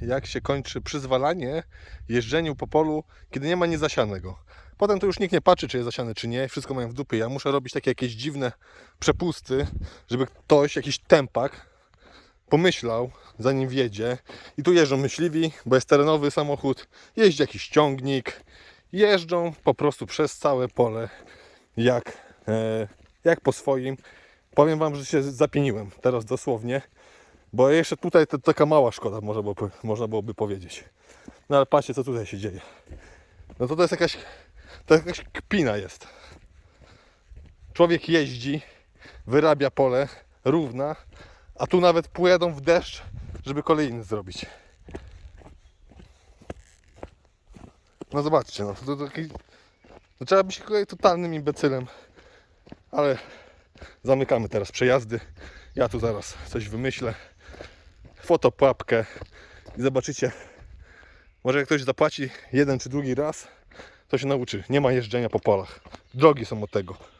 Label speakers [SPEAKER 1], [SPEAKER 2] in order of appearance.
[SPEAKER 1] jak się kończy przyzwalanie jeżdżeniu po polu, kiedy nie ma niezasianego. Potem to już nikt nie patrzy, czy jest zasiane, czy nie. Wszystko mają w dupie. Ja muszę robić takie jakieś dziwne przepusty, żeby ktoś, jakiś tempak, pomyślał, zanim wjedzie. I tu jeżdżą myśliwi, bo jest terenowy samochód, jeździ jakiś ciągnik. Jeżdżą po prostu przez całe pole, jak, e, jak po swoim. Powiem Wam, że się zapieniłem teraz dosłownie, bo jeszcze tutaj to taka mała szkoda, można można byłoby powiedzieć. No ale patrzcie, co tutaj się dzieje. No to to jest jakaś, to jakaś kpina jest. Człowiek jeździ, wyrabia pole, równa, a tu nawet pojadą w deszcz, żeby kolejny zrobić. No zobaczcie, no to, to taki... No trzeba być tutaj totalnym imbecylem. Ale zamykamy teraz przejazdy. Ja tu zaraz coś wymyślę. Fotopapkę i zobaczycie. Może jak ktoś zapłaci jeden czy drugi raz, to się nauczy. Nie ma jeżdżenia po polach. Drogi są od tego.